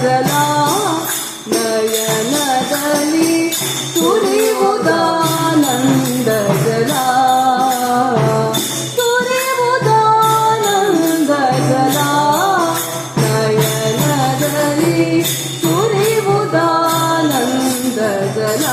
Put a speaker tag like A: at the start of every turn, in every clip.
A: ಗಗನಾ ನಯನದಲ್ಲಿ ಸುರಿಯುವುದಾನಂದ ಜಲ ಸುರಿಯುವುದಾನಂದ ಜಲ ನಯನದಲ್ಲಿ ಸುರಿಯುವುದಾನಂದ ಜಲ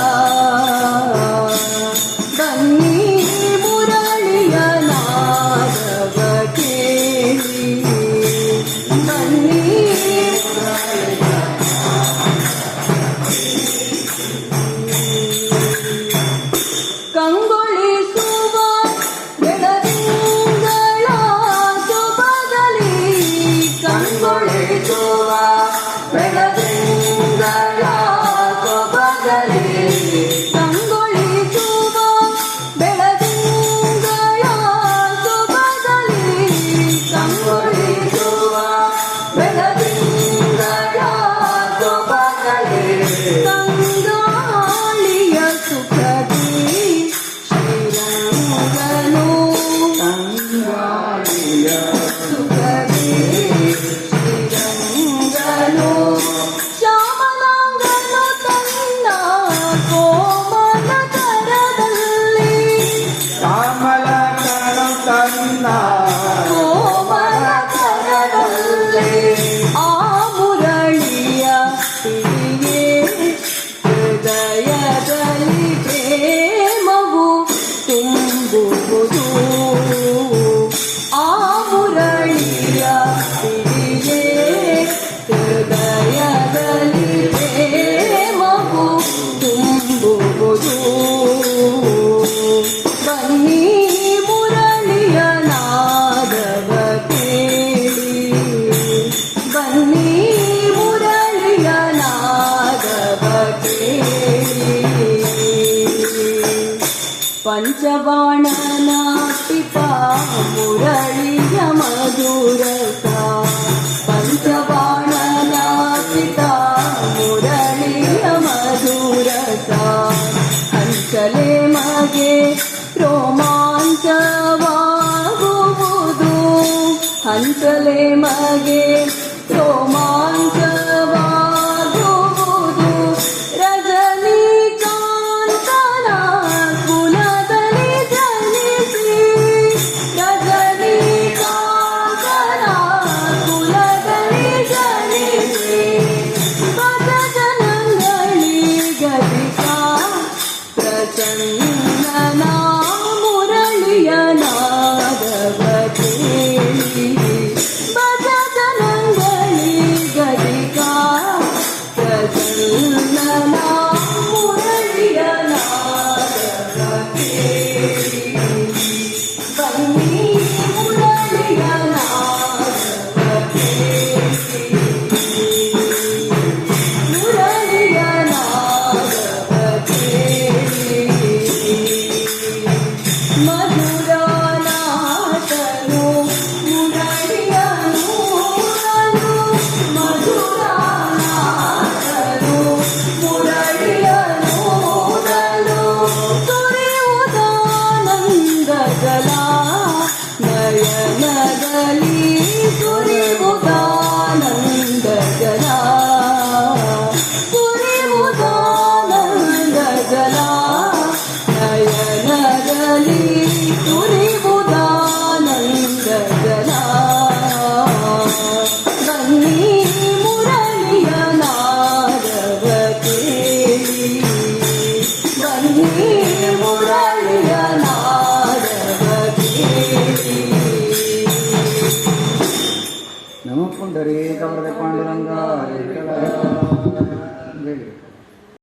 A: पञ्चबाणनापिता मुरळिय मधुरता पञ्चबाणनापिता मुरळिय मधुरता हन्तले मगे रोमाञ्च वागुवुदु हन्तले मगे Jala